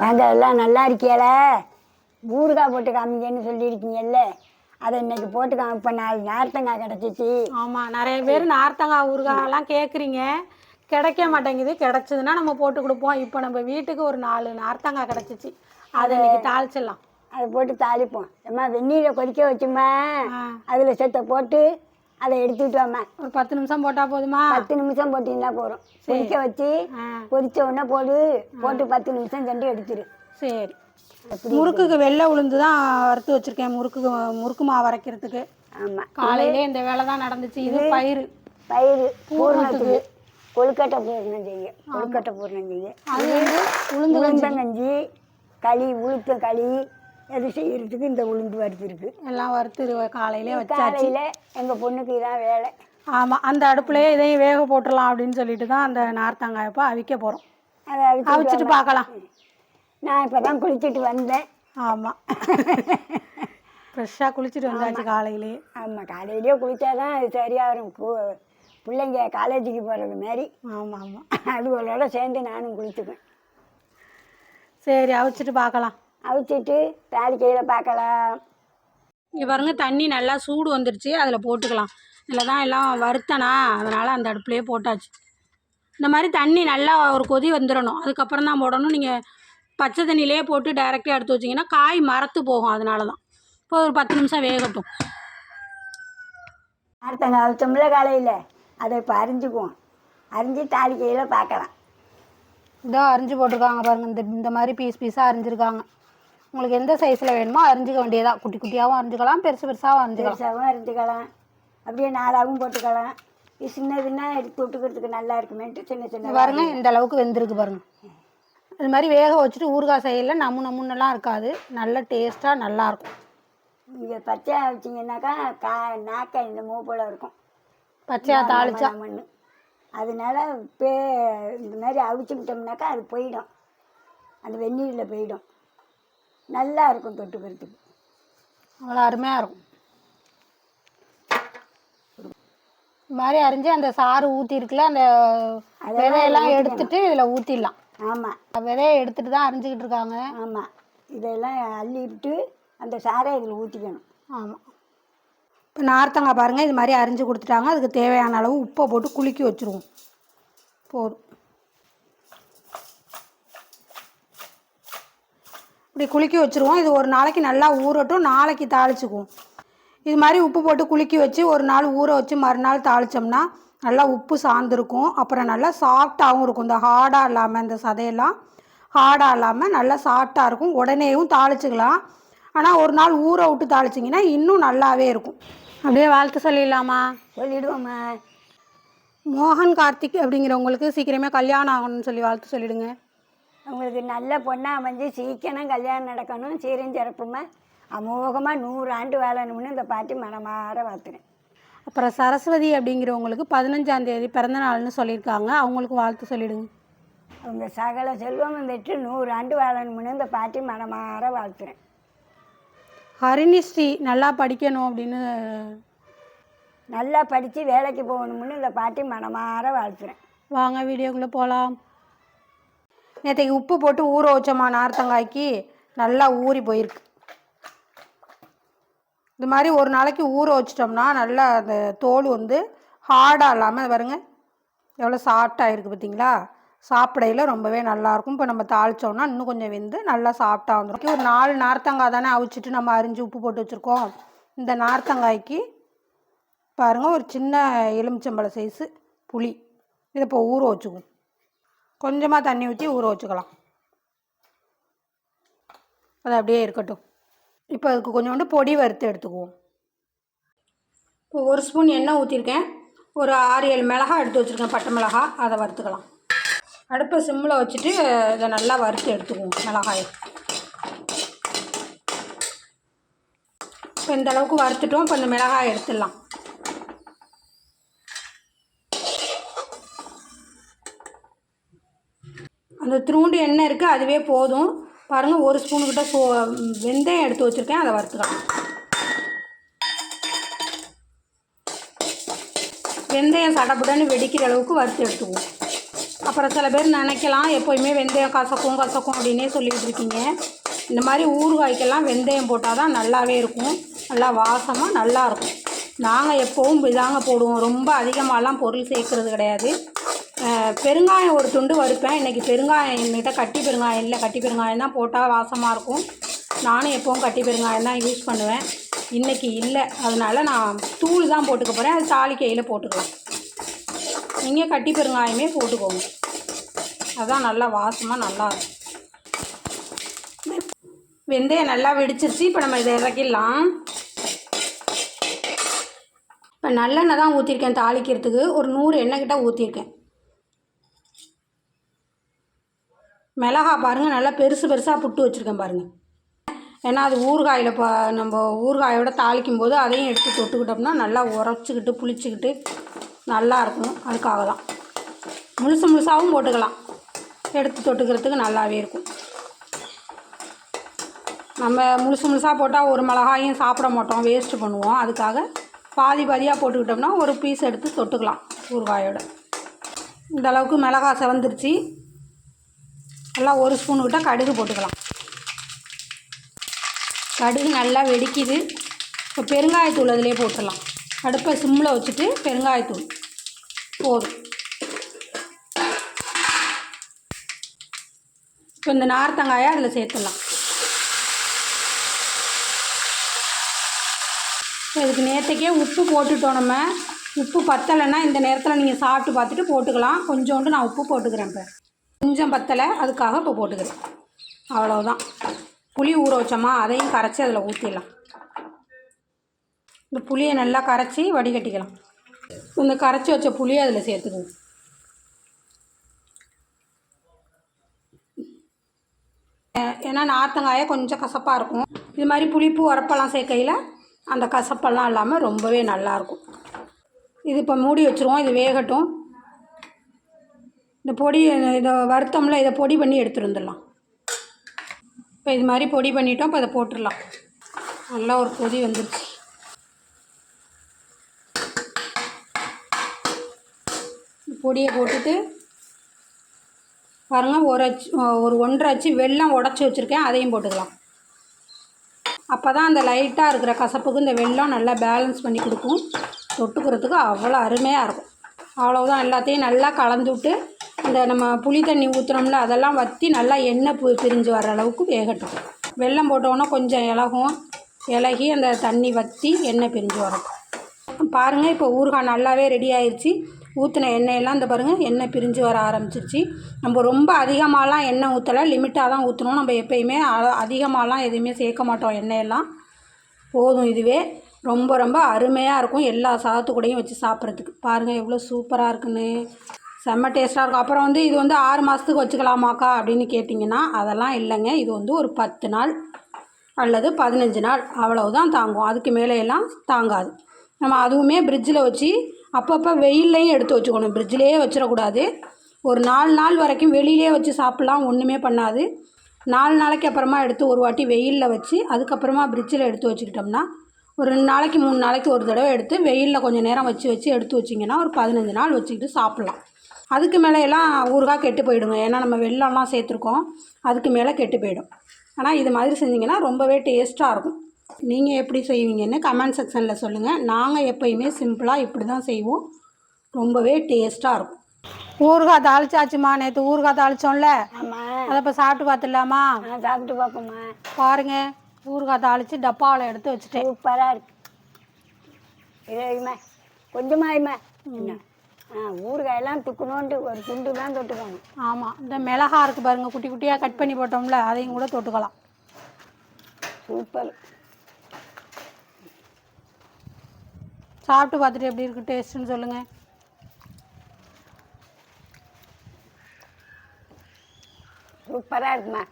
வாங்க எல்லாம் நல்லா இருக்கியால? ஊறுகாய் போட்டு காமிங்கன்னு சொல்லியிருக்கீங்கல்ல? அதை இன்னைக்கு போட்டு காமி நாலு நார்த்தங்காய் கிடச்சிச்சு. ஆமாம் நிறைய பேர் நார்த்தங்காய் ஊறுகாயெல்லாம் கேட்குறீங்க கிடைக்க மாட்டேங்குது. கிடைச்சதுன்னா நம்ம போட்டு கொடுப்போம். இப்போ நம்ம வீட்டுக்கு ஒரு நாலு நார்த்தங்காய் கிடச்சிச்சு. அதை இன்னைக்கு தாளிச்சிடலாம். அதை போட்டு தாளிப்போம். அம்மா வெந்நீரை கொதிக்க வச்சுமா. அதில் செத்தை போட்டு அதை எடுத்துக்கிட்டு வாம்மா ஒரு பத்து நிமிஷம் போட்டால் போதுமா? பத்து நிமிஷம் போட்டிங்கன்னா போதும். கொதிக்க வச்சு கொதிச்ச உடனே போடு. போட்டு பத்து நிமிஷம் சென்று எடுத்துரு. சரி. முறுக்குக்கு வெள்ளை உளுந்து தான் வறுத்து வச்சுருக்கேன் முறுக்கு முறுக்கு மாவு அரைக்கிறதுக்கு. ஆமாம் காலையிலே இந்த வேலை தான் நடந்துச்சு. இது பயிறு. பயிறு. பூர்ணத்துக்கு. கொழுக்கட்டை பூர்ணம் செய்ய கொழுக்கட்டை பூர்ணம் செய்ய அது வந்து உளுந்து உளுந்தங்கஞ்சி களி உளுத்த களி அது செய்யறதுக்கு இந்த உளுந்து வறுத்துருக்கு எல்லாம் வறுத்து காலையிலே வச்சு காலையில் எங்கள் பொண்ணுக்கு இதான் வேலை. ஆமாம் அந்த அடுப்புலேயே இதையும் வேக போட்டுடலாம் அப்படின்னு சொல்லிட்டு தான் அந்த நார்த்தங்காய் இப்போ அவிக்க போகிறோம் அதை அவிச்சு அவிச்சிட்டு பார்க்கலாம். நான் இப்போ தான் குளிச்சுட்டு வந்தேன். ஆமாம் ஃப்ரெஷ்ஷாக குளிச்சுட்டு வந்தாச்சு காலையிலே. ஆமாம் காலையிலேயே குளிச்சாதான் அது சரியாக வரும் கு- பிள்ளைங்க காலேஜுக்கு போகிறது மாதிரி. ஆமாம் ஆமாம் அதுகளோட சேர்ந்து நானும் குளிச்சுக்குவேன் சரி அவிச்சிட்டு பார்க்கலாம். அவிச்சிட்டு தாளிக்கையில் பார்க்கலாம் இங்கே பாருங்க தண்ணி நல்லா சூடு வந்துருச்சு. அதில் போட்டுக்கலாம். இதில் தான் எல்லாம் வறுத்தனா அதனால் அந்த அடுப்புலேயே போட்டாச்சு. இந்த மாதிரி தண்ணி நல்லா ஒரு கொதி வந்துடணும். அதுக்கப்புறம் தான் போடணும். நீங்கள் பச்சை தண்ணியிலே போட்டு டைரெக்டாக எடுத்து வச்சிங்கன்னா காய் மரத்து போகும். அதனால தான் இப்போ ஒரு பத்து நிமிஷம் வேகட்டும். நார்த்தங்காய் அவிச்சோம்ல காலையில் அதை இப்போ அரிஞ்சுக்குவோம். அரிஞ்சு தாளிக்கையில் பார்க்கலாம் இதோ அரிஞ்சு போட்டிருக்காங்க பாருங்கள் இந்த இந்த மாதிரி பீஸ் பீஸாக அரிஞ்சிருக்காங்க. உங்களுக்கு எந்த சைஸில் வேணுமோ அரிஞ்சிக்க வேண்டியதா குட்டி குட்டியாகவும் அரிஞ்சிக்கலாம் பெருசு பெருசாகவும் அரிஞ்சிக்கலாம் பெருசாகவும் அரிஞ்சுக்கலாம் அப்படியே நாலாவும் போட்டுக்கலாம். இது சின்னதுன்னா எடுத்து விட்டுக்கிறதுக்கு நல்லா இருக்குமேன்ட்டு சின்ன சின்ன பாருங்க இந்த அளவுக்கு வெந்திருக்கு பாருங்க. இது மாதிரி வேக வச்சுட்டு ஊறுகாய் செய்யல நமு நமுன்னெல்லாம் இருக்காது. நல்ல டேஸ்ட்டாக நல்லாயிருக்கும் நீங்கள் பச்சையாக வச்சிங்கன்னாக்கா கா நாக்கை இந்த மூ போல் இருக்கும். பச்சையாக தாளிச்சா? மண் அதனால பே இந்த மாதிரி அவிச்சு விட்டோம்னாக்கா அது போயிடும். அந்த வெந்நீரில் போயிடும். நல்லா இருக்கும் தொட்டுக்கிறதுக்கு அவ்வளோ அருமையாக இருக்கும். இது மாதிரி அரிஞ்சு அந்த சாறு ஊற்றிருக்குல அந்த விதையெல்லாம் எடுத்துட்டு இதில் ஊற்றிடலாம் ஆமாம் விதையை எடுத்துட்டு தான் அரிஞ்சிக்கிட்டு இருக்காங்க. ஆமாம் இதெல்லாம் அள்ளி விட்டு அந்த சாரை இதில் ஊற்றிக்கணும் ஆமாம் இப்போ நார்த்தங்காய் பாருங்கள் இது மாதிரி அரிஞ்சு கொடுத்துட்டாங்க. அதுக்கு தேவையான அளவு உப்பை போட்டு குலுக்கி வச்சுருவோம். போதும். இப்படி குலுக்கி வச்சுருவோம். இது ஒரு நாளைக்கு நல்லா ஊறட்டும் நாளைக்கு தாளிச்சுக்குவோம். இது மாதிரி உப்பு போட்டு குலுக்கி வச்சு ஒரு நாள் ஊற வச்சு மறுநாள் தாளித்தோம்னா நல்லா உப்பு சார்ந்திருக்கும். அப்புறம் நல்லா சாஃப்டாகவும் இருக்கும். இந்த ஹார்டாக இல்லாமல் இந்த சதையெல்லாம் ஹார்டாக இல்லாமல் நல்லா சாஃப்டாக இருக்கும். உடனேயும் தாளிச்சுக்கலாம். ஆனால் ஒரு நாள் ஊற விட்டு தாளிச்சிங்கன்னா இன்னும் நல்லாவே இருக்கும். அப்படியே வாழ்த்து சொல்லிடலாமா? சொல்லிடுவோம்மா மோகன் கார்த்திக் அப்படிங்கிறவங்களுக்கு சீக்கிரமே கல்யாணம் ஆகணும்னு சொல்லி வாழ்த்து சொல்லிடுங்க. உங்களுக்கு நல்ல பொண்ணாக அமைஞ்சு சீக்கிரம் கல்யாணம் நடக்கணும் சீரும் சிறப்புமா? அமோகமாக நூறு ஆண்டு வாழணும்னு இந்த பாட்டி மனமாற வாழ்த்துறேன் அப்புறம் சரஸ்வதி அப்படிங்கிறவங்களுக்கு பதினஞ்சாம் தேதி பிறந்த நாள்னு சொல்லியிருக்காங்க. அவங்களுக்கு வாழ்த்து சொல்லிடுங்க. அவங்க சகல செல்வமும் பெற்று நூறு ஆண்டு வாழணும்னு இந்த பாட்டி மனமாற வாழ்த்துறேன் ஹரிணிஸ்ரீ நல்லா படிக்கணும் அப்படின்னு நல்லா படித்து வேலைக்கு போகணும்னு இந்த பாட்டி மனமாற வாழ்த்துறேன் வாங்க வீடியோக்குள்ளே போகலாம் நேற்றுக்கு உப்பு போட்டு ஊற வச்சோமா நார்த்தங்காய்க்கு? நல்லா ஊறி போயிருக்கு. இது மாதிரி ஒரு நாளைக்கு ஊற வச்சிட்டோம்னா நல்லா அந்த தோல் வந்து ஹார்டாக இல்லாமல் பாருங்க எவ்வளோ சாஃப்டாக இருக்குது பார்த்தீங்களா சாப்பிடையில ரொம்பவே நல்லாயிருக்கும் இப்போ நம்ம தாளித்தோம்னா இன்னும் கொஞ்சம் வெந்து நல்லா சாஃப்டாக வந்துடும் ஒரு நாலு நார்த்தங்காய் தானே அவிச்சிட்டு நம்ம அரிஞ்சு உப்பு போட்டு வச்சுருக்கோம். இந்த நார்த்தங்காய்க்கு பாருங்கள் ஒரு சின்ன எலுமிச்சம்பழ சைஸு புளி. இதை இப்போ ஊற வச்சுக்குவோம் கொஞ்சமாக தண்ணி ஊற்றி ஊற வச்சுக்கலாம். அது அப்படியே இருக்கட்டும். இப்போ அதுக்கு கொஞ்சோண்டு பொடி வறுத்து எடுத்துக்குவோம். இப்போ ஒரு ஸ்பூன் எண்ணெய் ஊற்றிருக்கேன் ஒரு ஆறு ஏழு மிளகா எடுத்து வச்சுருக்கேன் பட்டை மிளகா. அதை வறுத்துக்கலாம். அடுப்பை சிம்மில் வச்சுட்டு இதை நல்லா வறுத்து எடுத்துக்குவோம் மிளகாயை. இப்போ இந்த அளவுக்கு வறுத்துட்டோம். இப்போ இந்த மிளகாய் எடுத்துடலாம். அந்த திருண்டு எண்ணெய் இருக்குது அதுவே போதும். பாருங்கள் ஒரு ஸ்பூனுக்கிட்ட சோ வெந்தயம் எடுத்து வச்சுருக்கேன் அதை வறுத்துக்கலாம். வெந்தயம் சடப்புடன்னு வெடிக்கிற அளவுக்கு வறுத்து எடுத்துக்குவோம். அப்புறம் சில பேர் நினைக்கலாம் எப்போயுமே வெந்தயம் கசக்கும் கசக்கும் அப்படின்னே சொல்லிகிட்டு இருக்கீங்க. இந்த மாதிரி ஊறுகாய்க்கெல்லாம் வெந்தயம் போட்டால் தான் நல்லாவே இருக்கும். நல்லா வாசமாக நல்லா இருக்கும். நாங்கள் எப்போவும் இதாங்க போடுவோம். ரொம்ப அதிகமாகலாம் பொருள் சேர்க்கறது கிடையாது. பெருங்காயம் ஒரு துண்டு வறுப்பேன். இன்றைக்கி பெருங்காயம் என்கிட்ட கட்டி பெருங்காயம் இல்லை. கட்டி பெருங்காயம் தான் போட்டால் வாசமாக இருக்கும். நானும் எப்போவும் கட்டி பெருங்காயம் தான் யூஸ் பண்ணுவேன். இன்றைக்கி இல்லை. அதனால் நான் தூள் தான் போட்டுக்க போகிறேன் அது தாளிக்கையில் போட்டுக்கலாம். நீங்கள் கட்டி பெருங்காயமே போட்டுக்கோங்க. அதுதான் நல்லா வாசமாக நல்லா இருக்கும். வெந்தயம் நல்லா வெடிச்சிருச்சு. இப்போ நம்ம இதை இறக்கிடலாம். இப்போ நல்லெண்ணெய் தான் ஊற்றிருக்கேன் தாளிக்கிறதுக்கு. ஒரு நூறு எண்ணெய் கிட்ட ஊற்றிருக்கேன் மிளகா பாருங்கள் நல்லா பெருசு பெருசாக புட்டு வச்சுருக்கேன் பாருங்கள் ஏன்னா அது ஊறுகாயில் இப்போ நம்ம ஊறுகாயோட தாளிக்கும் போது அதையும் எடுத்து தொட்டுக்கிட்டோம்னா நல்லா உரைச்சிக்கிட்டு புளிச்சிக்கிட்டு நல்லா இருக்கும். அதுக்காக தான். முழுசு முழுசாகவும் போட்டுக்கலாம். எடுத்து தொட்டுக்கிறதுக்கு நல்லாவே இருக்கும். நம்ம முழுசு முழுசாக போட்டால் ஒரு மிளகாயும் சாப்பிட மாட்டோம் வேஸ்ட்டு பண்ணுவோம். அதுக்காக பாதி பாதியாக போட்டுக்கிட்டோம்னா ஒரு பீஸ் எடுத்து தொட்டுக்கலாம் ஊறுகாயோட. இந்த அளவுக்கு மிளகா செவந்துருச்சு. நல்லா ஒரு ஸ்பூன் விட்டால் கடுகு போட்டுக்கலாம். கடுகு நல்லா வெடிக்குது. இப்போ பெருங்காயத்தூள் அதிலே போட்டுடலாம். அடுப்பை சிம்மில் வச்சுட்டு பெருங்காயத்தூள். போதும். இப்போ இந்த நார்த்தங்காயை அதில் சேர்த்துடலாம். இதுக்கு நேற்றுக்கே உப்பு போட்டுட்டோம் நம்ம. உப்பு பத்தலைன்னா இந்த நேரத்தில் நீங்கள் சாப்பிட்டு பார்த்துட்டு போட்டுக்கலாம். கொஞ்சோண்டு நான் உப்பு போட்டுக்கிறேன் இப்போ. கொஞ்சம் பத்தலை அதுக்காக இப்போ போட்டுக்கிறேன் அவ்வளோதான் புளி ஊற வச்சோமா அதையும் கரைச்சி அதில் ஊற்றிடலாம் இந்த புளியை நல்லா கரைச்சி வடிகட்டிக்கலாம். இந்த கரைச்சி வச்ச புளியை அதில் சேர்த்துக்குவோம் ஏன்னா நார்த்தங்காயை கொஞ்சம் கசப்பாக இருக்கும். இது மாதிரி புளிப்பு உரப்பெல்லாம் சேர்க்கையில் அந்த கசப்பெல்லாம் இல்லாமல் ரொம்பவே நல்லாயிருக்கும் இது இப்போ மூடி வச்சுருவோம் இது வேகட்டும். இந்த பொடி இதை வறுத்தோம்ல இதை பொடி பண்ணி எடுத்துட்டு வந்துடலாம். இப்போ இது மாதிரி பொடி பண்ணிட்டோம் இப்போ இதை போட்டுடலாம். நல்லா ஒரு கொதி வந்துருச்சு. பொடியை போட்டுட்டு பாருங்கள் ஒரு அச்சு ஒரு ஒன்றரை அச்சு வெள்ளம் உடச்சி வச்சுருக்கேன் அதையும் போட்டுக்கலாம். அப்போ தான் அந்த லைட்டாக இருக்கிற கசப்புக்கு இந்த வெல்லம் நல்லா பேலன்ஸ் பண்ணி கொடுக்கும். தொட்டுக்கிறதுக்கு அவ்வளோ அருமையாக இருக்கும். அவ்வளோதான் எல்லாத்தையும் நல்லா கலந்து விட்டு அந்த நம்ம புளி தண்ணி ஊற்றுனோம்ல அதெல்லாம் வற்றி நல்லா எண்ணெய் பு பிரிஞ்சு வர அளவுக்கு வேகட்டும். வெல்லம் போட்டோன்னா கொஞ்சம் இலகும். இலகி அந்த தண்ணி வற்றி எண்ணெய் பிரிஞ்சு வரும். பாருங்கள் இப்போ ஊறுகாய் நல்லாவே ரெடி ஆயிடுச்சு ஊற்றின எண்ணெயெல்லாம் இந்த பாருங்கள் எண்ணெய் பிரிஞ்சு வர ஆரம்பிச்சிருச்சு. நம்ம ரொம்ப அதிகமாகலாம் எண்ணெய் ஊற்றலை லிமிட்டாக தான் ஊற்றணும் நம்ம எப்பயுமே அதிகமாகலாம் எதுவுமே சேர்க்க மாட்டோம் எண்ணெயெல்லாம். போதும் இதுவே. ரொம்ப ரொம்ப அருமையாக இருக்கும். எல்லா சாதத்து வச்சு சாப்பிட்றதுக்கு. பாருங்கள் எவ்வளோ சூப்பராக இருக்குன்னு. செம்ம டேஸ்ட்டாக இருக்கும். அப்புறம் வந்து இது வந்து ஆறு மாதத்துக்கு வச்சுக்கலாமாக்கா அப்படின்னு கேட்டிங்கன்னா அதெல்லாம் இல்லைங்க. இது வந்து ஒரு பத்து நாள் அல்லது பதினஞ்சு நாள் அவ்வளவுதான் தாங்கும். அதுக்கு மேலே எல்லாம் தாங்காது. நம்ம அதுவுமே ஃப்ரிட்ஜில் வச்சு அப்பப்போ வெயில்லையும் எடுத்து வச்சுக்கணும். ஃப்ரிட்ஜிலேயே வச்சிடக்கூடாது. ஒரு நாலு நாள் வரைக்கும் வெளியிலே வச்சு சாப்பிட்லாம். ஒன்றுமே பண்ணாது. நாலு நாளைக்கு அப்புறமா எடுத்து ஒரு வாட்டி வெயிலில் வச்சு அதுக்கப்புறமா ஃப்ரிட்ஜில் எடுத்து வச்சுக்கிட்டோம்னா ஒரு ரெண்டு நாளைக்கு மூணு நாளைக்கு ஒரு தடவை எடுத்து வெயிலில் கொஞ்சம் நேரம் வச்சு வச்சு எடுத்து வச்சிங்கன்னா ஒரு பதினஞ்சு நாள் வச்சுக்கிட்டு சாப்பிட்லாம். அதுக்கு மேலே எல்லாம் ஊறுகாய் கெட்டு போயிடுங்க. ஏன்னா நம்ம வெள்ளம்லாம் சேர்த்துருக்கோம். அதுக்கு மேலே கெட்டு போயிடும். ஆனால் இது மாதிரி செஞ்சிங்கன்னா ரொம்பவே டேஸ்ட்டாக இருக்கும். நீங்கள் எப்படி செய்வீங்கன்னு கமெண்ட் செக்ஷனில் சொல்லுங்கள் நாங்கள் எப்பயுமே சிம்பிளாக இப்படி தான் செய்வோம். ரொம்பவே டேஸ்ட்டாக இருக்கும். ஊறுகாய் தாளிச்சாச்சுமா நேற்று ஊறுகாய் தாளிச்சோம்ல? அதை இப்போ சாப்பிட்டு பார்த்துடலாமா? சாப்பிட்டு பார்ப்போம்மா. பாருங்க. ஊறுகாய் தாளித்து டப்பாவில் எடுத்து வச்சுட்டேன். சூப்பராக இருக்கு. ஆ ஊறுகாயெல்லாம் துக்கணுன்ட்டு ஒரு துண்டு தான் தொட்டுக்கணும். ஆமாம் இந்த மிளகா இருக்குது பாருங்கள் குட்டி குட்டியாக கட் பண்ணி போட்டோம்ல அதையும் கூட தொட்டுக்கலாம். சூப்பர். சாப்பிட்டு பார்த்துட்டு எப்படி இருக்குது டேஸ்ட்டுன்னு சொல்லுங்கள் சூப்பராக இருக்குமா?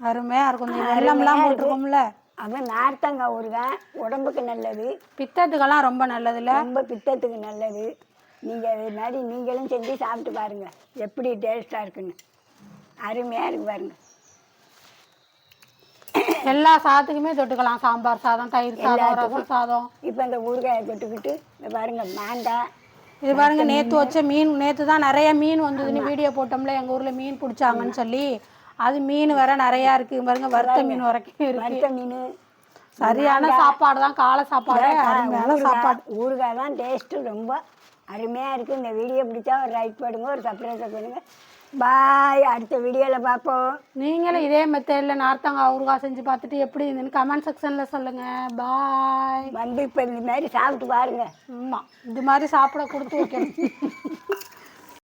அருமையாக இருக்கும் இந்த வெள்ளம்லாம் போட்டிருக்கோம்ல. அவன் நார்த்தங்காய் ஊறுகாய் உடம்புக்கு நல்லது. பித்தத்துக்கெல்லாம் ரொம்ப நல்லதில்ல. ரொம்ப பித்தத்துக்கு நல்லது. நீங்கள் அது மாதிரி நீங்களும் செஞ்சு சாப்பிட்டு பாருங்கள் எப்படி டேஸ்ட்டாக இருக்குன்னு. அருமையாக இருக்கு பாருங்கள் எல்லா சாதத்துக்குமே தொட்டுக்கலாம். சாம்பார் சாதம் தயிர் சாதம் ரசம் சாதம். இப்போ இந்த ஊறுகாயை தொட்டுக்கிட்டு இந்த பாருங்கள் மாங்காய் இது பாருங்க நேற்று வச்ச மீன் நேற்று தான் நிறைய மீன் வந்ததுன்னு வீடியோ போட்டோம்ல எங்கள் ஊரில் மீன் பிடிச்சாங்கன்னு சொல்லி அது மீன் வேற நிறையா இருக்கு. பாருங்க வறுத்த மீன் வரைக்கும் இருக்கு. வறுத்த மீன் சரியான சாப்பாடு தான் காலை சாப்பாடு சாப்பாடு. ஊறுகாய் தான் டேஸ்ட்டு ரொம்ப அருமையாக இருக்குது இந்த வீடியோ பிடிச்சா ஒரு லைக் பண்ணுங்க ஒரு சப்ஸ்கிரைப் பண்ணுங்க. பாய் அடுத்த வீடியோவில் பார்ப்போம். நீங்களும் இதே மெத்தடில் நார்த்தங்காய் ஊறுகாய் செஞ்சு பார்த்துட்டு எப்படி இருந்துன்னு கமெண்ட் செக்ஷனில் சொல்லுங்கள் பாய் வந்து இப்போ இந்த மாதிரி சாப்பிட்டு பாருங்கள் ஆமாம் இது மாதிரி சாப்பிட கொடுத்து வைக்கணும்.